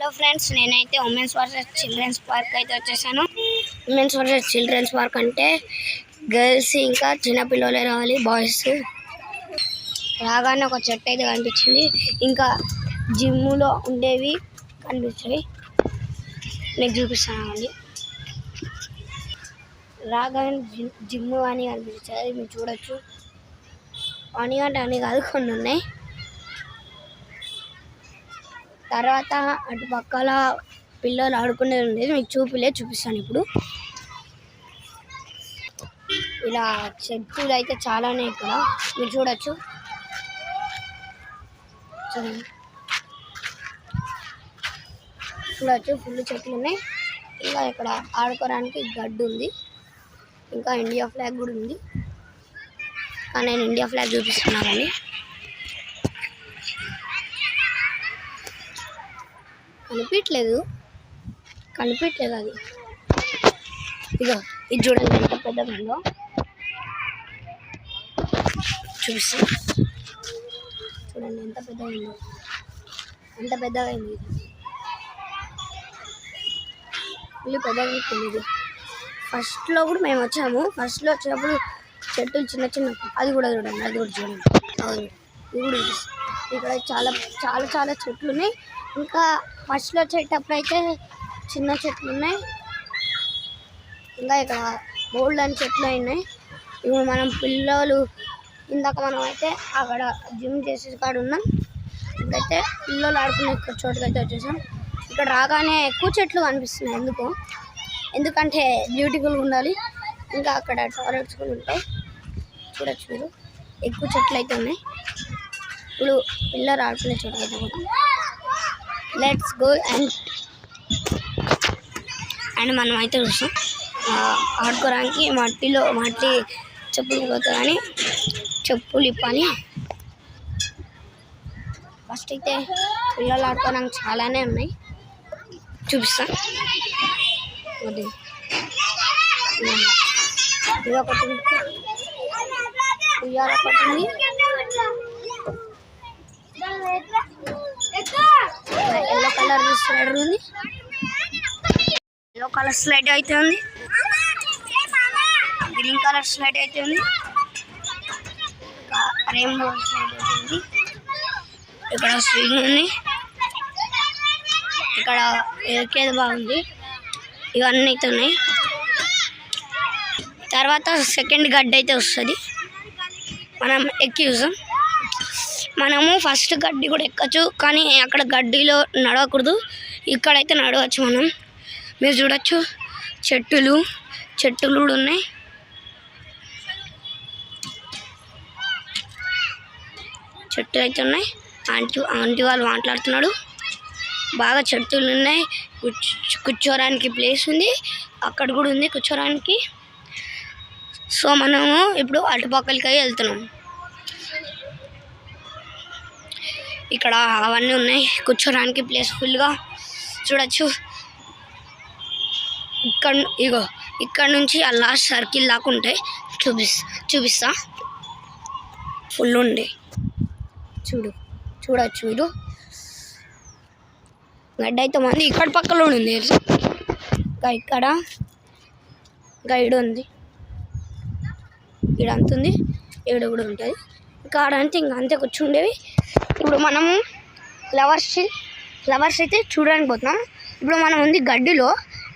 Hello friends నేనైతే women's versus children's park అయితే వచ్చేసాను. ఉమెన్స్ వర్సెస్ చిల్డ్రన్స్ పార్క్ అంటే గర్ల్స్ ఇంకా చిన్నపిల్లలే రావాలి బాయ్స్. రాగానే ఒక చెట్టు అయితే కనిపించింది. ఇంకా జిమ్లో ఉండేవి కనిపించాయి. మీకు చూపిస్తాను రాగానే జిమ్ జిమ్ అని కనిపించాయి. మీరు చూడొచ్చు. అని అంటే అని కాదు కొన్ని ఉన్నాయి. తర్వాత అటు పక్కల పిల్లలు ఆడుకునేది ఉండేది. మీకు చూపిలే చూపిస్తాను ఇప్పుడు. ఇలా చెట్లు అయితే చాలానే ఇక్కడ. మీరు చూడొచ్చు. చూడండి. చూడొచ్చు ఫుల్ చెట్లు ఉన్నాయి. ఇంకా ఇక్కడ ఆడుకోవడానికి గడ్డి ఉంది. ఇంకా ఇండియా ఫ్లాగ్ కూడా ఉంది. కానీ నేను ఇండియా ఫ్లాగ్ చూపిస్తున్నానండి కనిపించలేదు కనిపించలేదు అది. ఇదో ఇది చూడండి ఎంత పెద్దగా ఉందో చూసి. చూడండి ఎంత పెద్దగా ఉందో ఎంత పెద్దగా అయింది ఇది పెద్దగా తెలియదు ఇది ఫస్ట్లో కూడా మేము వచ్చాము. ఫస్ట్లో వచ్చినప్పుడు చెట్టులు చిన్న చిన్న అది కూడా చూడండి అది కూడా చూడండి. అవును. ఇది కూడా ఇక్కడ చాలా చాలా చాలా చెట్లు ఉన్నాయి. ఇంకా ఫస్ట్లో వచ్చేటప్పుడు అయితే చిన్న చెట్లు ఉన్నాయి. ఇంకా ఇక్కడ బోల్డ్ అని చెట్లు ఉన్నాయి ఇప్పుడు మనం పిల్లలు ఇందాక మనం అయితే అక్కడ జిమ్ చేసే కాడ ఉన్నాం. ఇక్కడైతే పిల్లలు ఆడుకునే ఇక్కడ వచ్చేసాం. ఇక్కడ రాగానే ఎక్కువ చెట్లు కనిపిస్తున్నాయి ఎందుకు. ఎందుకంటే బ్యూటిఫుల్గా ఉండాలి. ఇంకా అక్కడ టాయిలెట్స్ కూడా ఉంటాయి. చూడొచ్చు మీరు. ఎక్కువ చెట్లు అయితే ఉన్నాయి. ఇప్పుడు పిల్లలు ఆడుకునే చోటుకైతే పోతాం లెట్స్ గో అండ్ అండ్ మనం అయితే చూసాం ఆడుకోవడానికి మట్టిలో మట్టి చెప్పులు పోతుందని చెప్పులు ఇప్పని ఫస్ట్ అయితే పిల్లలు ఆడుకోవడానికి చాలానే ఉన్నాయి. చూపిస్తా. అది. ఇది ఒకటి. ఉయ్యాల ఒకటి ఎల్లో కలర్ స్లైడర్ ఉంది ఎల్లో కలర్ స్లైడ్ అయితే ఉంది. గ్రీన్ కలర్ స్లైడ్ అయితే ఉంది. రెయిన్బో స్లైడ్ అయితే ఉంది. ఇక్కడ స్వింగ్ ఉంది. ఇక్కడ ఎక్కేది బాగుంది. ఇవన్నీ అయితే ఉన్నాయి. తర్వాత సెకండ్ గడ్డ అయితే వస్తుంది. మనం ఎక్కి చూసాం మనము ఫస్ట్ గడ్డి కూడా ఎక్కచ్చు కానీ అక్కడ గడ్డిలో నడవకూడదు. ఇక్కడైతే నడవచ్చు మనం. మీరు చూడొచ్చు చెట్టులు చెట్టులు కూడా ఉన్నాయి. చెట్లు అయితే ఉన్నాయి. ఆంటీ ఆంటీ వాళ్ళు మాట్లాడుతున్నాడు. బాగా చెట్టులు ఉన్నాయి. కూర్చో కూర్చోడానికి ప్లేస్ ఉంది. అక్కడ కూడా ఉంది కూర్చోడానికి సో మనము ఇప్పుడు అటుపక్కలకి వెళ్తున్నాం. ఇక్కడ అవన్నీ ఉన్నాయి. కూర్చోడానికి ప్లేస్ ఫుల్గా చూడొచ్చు. ఇక్కడ ఇగో ఇక్కడ నుంచి ఆ లాస్ట్ సర్కిల్ దాకా ఉంటాయి. చూపిస్ చూపిస్తా. ఫుల్ ఉంది. చూడు చూడొచ్చు చూడు గడ్డ అయితే మంది ఇక్కడ పక్కలో ఉంది ఇంకా ఇక్కడ గైడ్ ఉంది. ఇక్కడ అంత ఉంది. ఇక్కడ కూడా ఉంటుంది. ఇంకా ఆడంతా ఇంకా అంతే కూర్చుండేవి. ఇప్పుడు మనం ఫ్లవర్స్ ఫ్లవర్స్ అయితే చూడడానికి పోతున్నాం. ఇప్పుడు మనం ఉంది గడ్డిలో.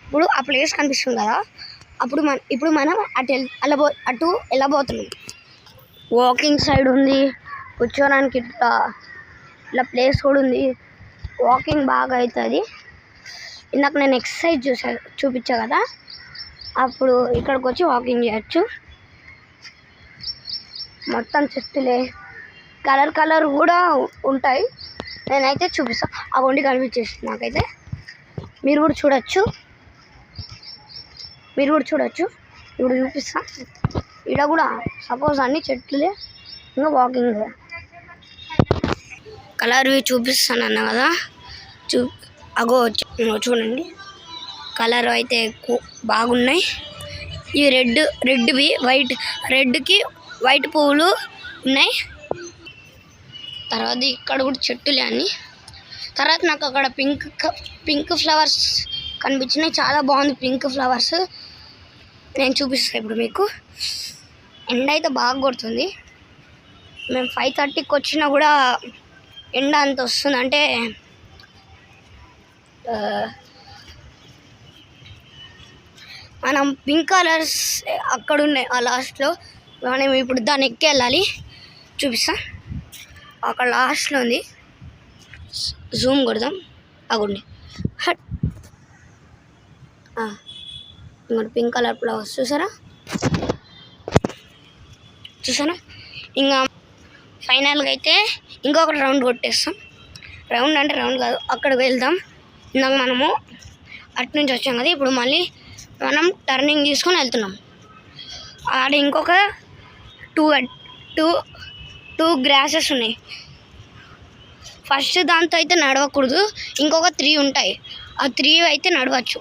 ఇప్పుడు ఆ ప్లేస్ కనిపిస్తుంది కదా. అప్పుడు మన ఇప్పుడు మనం అటు వెళ్ అలా పో అటు వెళ్ళబోతున్నాం వాకింగ్ సైడ్ ఉంది. కూర్చోడానికి ఇట్లా ఇట్లా ప్లేస్ కూడా ఉంది. వాకింగ్ బాగా అవుతుంది ఇందాక నేను ఎక్సర్సైజ్ చూసా చూపించా కదా. అప్పుడు ఇక్కడికి వచ్చి వాకింగ్ చేయొచ్చు. మొత్తం చెట్టులే. కలర్ కలర్ కూడా ఉంటాయి. నేనైతే చూపిస్తాను ఆ వండి కనిపించేస్తుంది నాకైతే. మీరు కూడా చూడొచ్చు. మీరు కూడా చూడొచ్చు. ఇప్పుడు చూపిస్తాను ఇక్కడ కూడా సపోజ్ అన్ని చెట్లే ఇంకా వాకింగ్ కలర్వి చూపిస్తాను అన్న కదా. చూ అగో చూడండి. కలర్ అయితే ఎక్కువ బాగున్నాయి. ఈ రెడ్ రెడ్వి వైట్ రెడ్కి వైట్ పువ్వులు ఉన్నాయి. తర్వాత ఇక్కడ కూడా చెట్టులే అని తర్వాత నాకు అక్కడ పింక్ పింక్ ఫ్లవర్స్ కనిపించినాయి. చాలా బాగుంది పింక్ ఫ్లవర్స్. నేను చూపిస్తాను ఇప్పుడు మీకు. ఎండ అయితే బాగా కొడుతుంది. మేము ఫైవ్ థర్టీకి వచ్చినా కూడా ఎండ అంత వస్తుంది. అంటే మనం పింక్ కలర్స్ అక్కడ ఉన్నాయి ఆ లాస్ట్లో. మనం ఇప్పుడు దాన్ని ఎక్కి వెళ్ళాలి చూపిస్తాను అక్కడ లాస్ట్లో ఉంది. జూమ్ కొడదాం. అగుండి హట్. ఇంకోటి పింక్ కలర్ ఫ్లవర్స్ చూసారా? చూసారా? ఇంకా ఫైనల్గా అయితే ఇంకొక రౌండ్ కొట్టేస్తాం. రౌండ్ అంటే రౌండ్ కాదు అక్కడికి వెళ్దాం. ఇందాక మనము అటు నుంచి వచ్చాం కదా ఇప్పుడు మళ్ళీ మనం టర్నింగ్ తీసుకొని వెళ్తున్నాం. ఆడ ఇంకొక టూ టూ టూ గ్రాసెస్ ఉన్నాయి. ఫస్ట్ దాంతో అయితే నడవకూడదు. ఇంకొక త్రీ ఉంటాయి. ఆ త్రీ అయితే నడవచ్చు.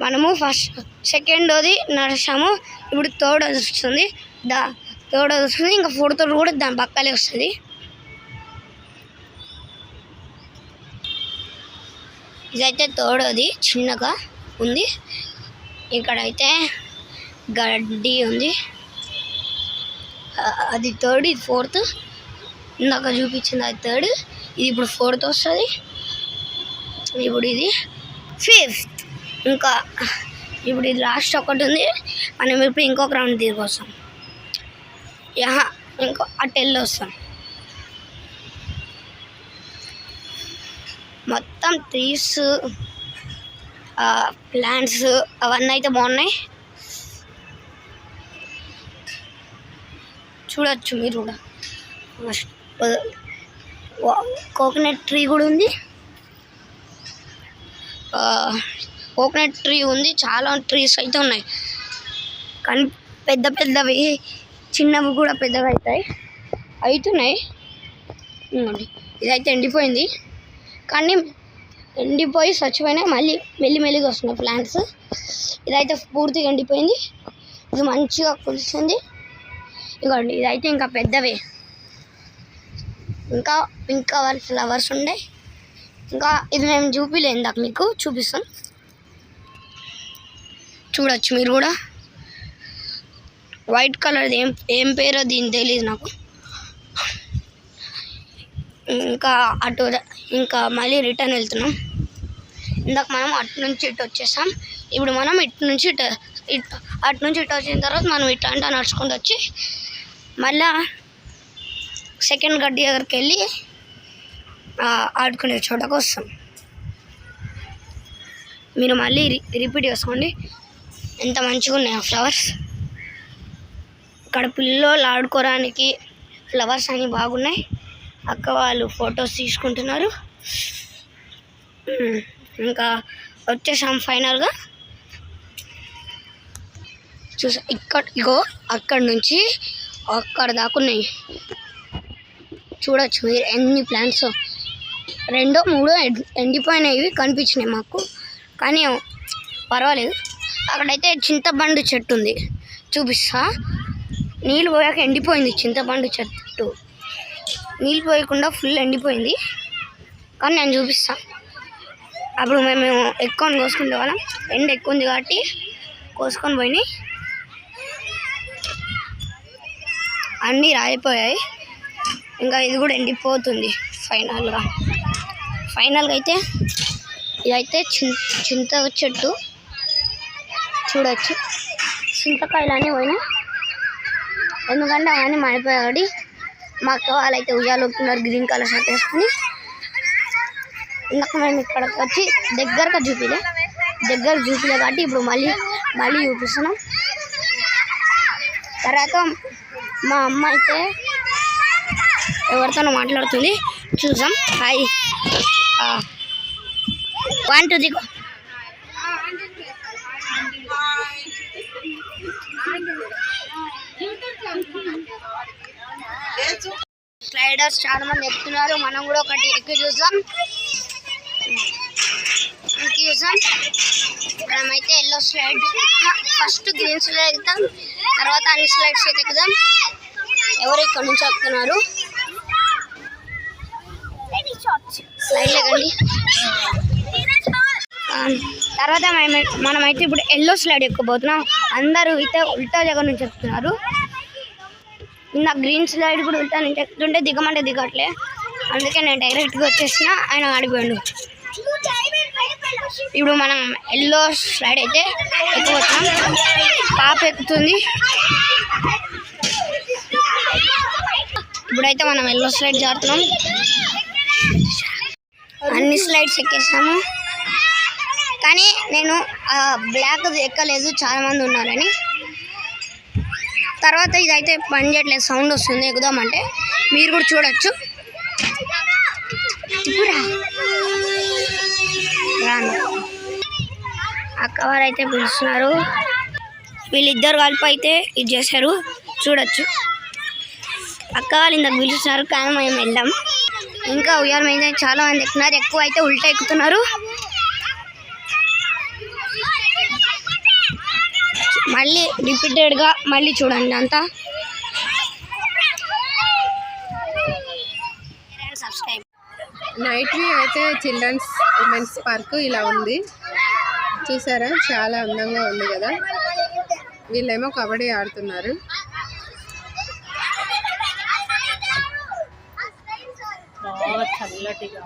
మనము ఫస్ట్ సెకండ్ది నడిచాము. ఇప్పుడు థర్డ్ వస్తుంది. దా థర్డ్ వస్తుంది. ఇంకా ఫోర్త్ కూడా దాని పక్కలే వస్తుంది. ఇదైతే థర్డ్ది చిన్నగా ఉంది. ఇక్కడైతే గడ్డి ఉంది. అది థర్డ్ ఇది ఫోర్త్ ఇందాక చూపించింది అది థర్డ్ ఇది ఇప్పుడు ఫోర్త్ వస్తుంది. ఇప్పుడు ఇది ఫిఫ్త్ ఇంకా ఇప్పుడు ఇది లాస్ట్ ఒకటి ఉంది. మనం ఇప్పుడు ఇంకొక రౌండ్ తిరిగి వస్తాం. యహా ఇంకో అటు వెళ్ళి వస్తాం. మొత్తం ట్రీస్ ప్లాంట్స్ అవన్నీ అయితే బాగున్నాయి. చూడొచ్చు మీరు కూడా. కోకోనట్ ట్రీ కూడా ఉంది. కోకోనట్ ట్రీ ఉంది. చాలా ట్రీస్ అయితే ఉన్నాయి. కానీ పెద్ద పెద్దవి చిన్నవి కూడా పెద్దగా అవుతాయి. అవుతున్నాయి. ఇదైతే ఎండిపోయింది. కానీ ఎండిపోయి చచ్చిపోయినాయి. మళ్ళీ మెల్లి మెల్లిగా వస్తున్నాయి ప్లాంట్స్. ఇదైతే పూర్తిగా ఎండిపోయింది. ఇది మంచిగా కులిసింది ఇదిగోండి ఇదైతే ఇంకా పెద్దవి. ఇంకా పింక్ కవర్ ఫ్లవర్స్ ఉండే. ఇంకా ఇది మేము చూపిలేదు ఇందాక మీకు చూపిస్తాం. చూడొచ్చు మీరు కూడా. వైట్ కలర్ ఏం ఏం పేరో దీని తెలియదు నాకు. ఇంకా అటు ఇంకా మళ్ళీ రిటర్న్ వెళ్తున్నాం. ఇందాక మనం అటు నుంచి ఇటు వచ్చేసాం. ఇప్పుడు మనం ఇటు నుంచి ఇటు ఇటు అటు నుంచి ఇటు వచ్చిన తర్వాత మనం ఇటు అంటా నడుచుకుంటూ వచ్చి మళ్ళా సెకండ్ గడ్డి దగ్గరికి వెళ్ళి ఆడుకునే చోటకు వస్తాం. మీరు మళ్ళీ రి- రిపీట్ చేసుకోండి. ఎంత మంచిగా ఉన్నాయి ఆ ఫ్లవర్స్? ఇక్కడ పిల్లలు ఆడుకోవడానికి ఫ్లవర్స్ అన్నీ బాగున్నాయి. అక్క వాళ్ళు ఫొటోస్ తీసుకుంటున్నారు. ఇంకా వచ్చేసాం ఫైనల్గా. చూసా ఇక్కడ ఇగో అక్కడ నుంచి అక్కడ దాకా ఉన్నాయి. చూడొచ్చు మీరు ఎన్ని ప్లాంట్స్ రెండో మూడో ఎండిపోయినవి కనిపించినాయి మాకు. కానీ పర్వాలేదు. అక్కడైతే చింతపండు చెట్టు ఉంది. చూపిస్తా. నీళ్ళు పోయాక ఎండిపోయింది చింతపండు చెట్టు. నీళ్ళు పోయకుండా ఫుల్ ఎండిపోయింది. కానీ నేను చూపిస్తా. అప్పుడు మేము ఎక్కువ కోసుకుంటే వాళ్ళం. ఎండ ఎక్కువ ఉంది కాబట్టి కోసుకొని పోయినాయి. అన్నీ రాలిపోయాయి ఇంకా ఇది కూడా ఎండిపోతుంది ఫైనల్గా. ఫైనల్గా అయితే ఇదైతే చిం చింత చెట్టు. చూడొచ్చు. చింతకాయలు అన్నీ పోయినాయి. ఎందుకంటే అవన్నీ మాడిపోయాయి మా అక్క వాళ్ళైతే ఉయ్యాలుతున్నారు గ్రీన్ కలర్ షర్ట్ వేసుకుని. ఇందాక మేము ఇక్కడికి వచ్చి దగ్గరగా చూపిలే. దగ్గర చూపిలే కాబట్టి ఇప్పుడు మళ్ళీ మళ్ళీ చూపిస్తున్నాం. తర్వాత మా అమ్మ అయితే ఎవరితోనో మాట్లాడుతుంది. చూసాం హాయ్ వన్ టూ దిగు స్లైడర్స్ చాలా మంది ఎక్కుతున్నారు మనం కూడా ఒకటి ఎక్కి చూసాం చూసాం మనమైతే yellow slide first green slide ఎక్కుతాం తర్వాత అన్ని స్లైడ్స్ అయితే కదా ఎవరు ఇక్కడ నుంచి వస్తున్నారు తర్వాత మనమైతే ఇప్పుడు ఎల్లో స్లైడ్ ఎక్కబోతున్నాం అందరూ అయితే ఉల్టా జగన్ నుంచి ఎక్కుతున్నారు నా గ్రీన్ స్లైడ్ కూడా ఉల్టా నుంచి ఎక్కుతుంటే దిగమంటే దిగట్లే. అందుకే నేను డైరెక్ట్గా వచ్చేసిన ఆయన ఆడిపోయాడు. ఇప్పుడు మనం ఎల్లో స్లైడ్ అయితే ఎక్కుతున్నాం పాప ఎక్కుతుంది. ఇప్పుడైతే మనం ఎల్లో స్లైడ్ జారుతున్నాం. అన్ని స్లైడ్స్ ఎక్కేసాము. కానీ నేను ఆ బ్లాక్ ఎక్కలేదు. చాలా మంది ఉన్నారని. తర్వాత ఇదైతే పని చేయట్లేదు సౌండ్ వస్తుంది. ఎక్కుదామంటే మీరు కూడా చూడొచ్చు. రాను. అక్కవారు అయితే పిలుస్తున్నారు. వీళ్ళిద్దరు కలిపి అయితే ఇది చేశారు. చూడొచ్చు. అక్క వాళ్ళు ఇందాక పిలుస్తున్నారు కానీ మేము వెళ్దాం ఇంకా ఉయ్యాల మీద చాలా మంది ఎక్కుతున్నారు. ఎక్కువ అయితే ఉల్టా ఎక్కుతున్నారు. మళ్ళీ రిపీటెడ్గా మళ్ళీ చూడండి అంతా. నైట్ వ్యూ అయితే చిల్డ్రన్స్ ఉమెన్స్ పార్క్ ఇలా ఉంది. చూసారా? చాలా అందంగా ఉంది కదా? వీళ్ళేమో కబడ్డీ ఆడుతున్నారు. చల్లటిగా